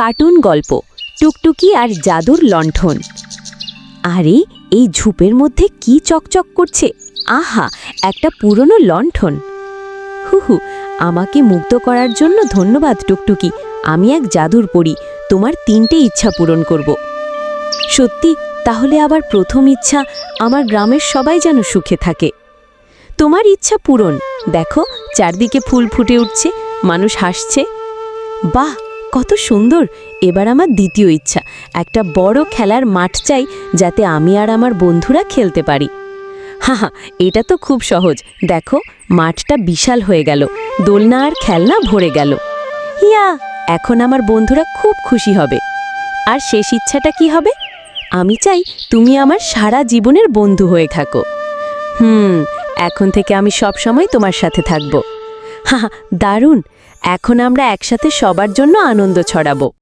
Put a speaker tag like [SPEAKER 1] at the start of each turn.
[SPEAKER 1] Cartoon গল্প, টুকটুকি আর জাদুর লণ্ঠন। আরে, এই ঝুপের মধ্যে কি চকচক করছে? আহা, একটা পুরনো লণ্ঠন। হুহু, আমাকে মুগ্ধ করার জন্য ধন্যবাদ, টুকটুকি। আমি এক জাদুর পড়ি তোমার তিনটে ইচ্ছা পূরণ করব। সত্যি, তাহলে আবার প্রথম ইচ্ছা আমার গ্রামের সবাই যেন সুখে থাকে। তোমার ইচ্ছা পূরণ। দেখো, চারদিকে ফুল ফুটে উঠছে, মানুষ হাসছে। বাহ! কত সুন্দর। এবার আমার দ্বিতীয় ইচ্ছা। একটা বড় খেলার মাঠ চাই যাতে আমি আর আমার বন্ধুরা খেলতে পারি। হা হা এটা তো খুব সহজ। দেখো, মাঠটা বিশাল হয়ে গেল। দোলনা আর খেলনা ভরে গেল। ইয়া, এখন আমার বন্ধুরা খুব খুশি হবে। আর শেষ ইচ্ছাটা কি হবে? আমি চাই তুমি আমার সারা জীবনের বন্ধু হয়ে থাকো। হুম, এখন থেকে আমি সব সময় তোমার সাথে থাকব। দারুণ এখন আমরা একসাথে সবার জন্য আনন্দ ছড়াবো।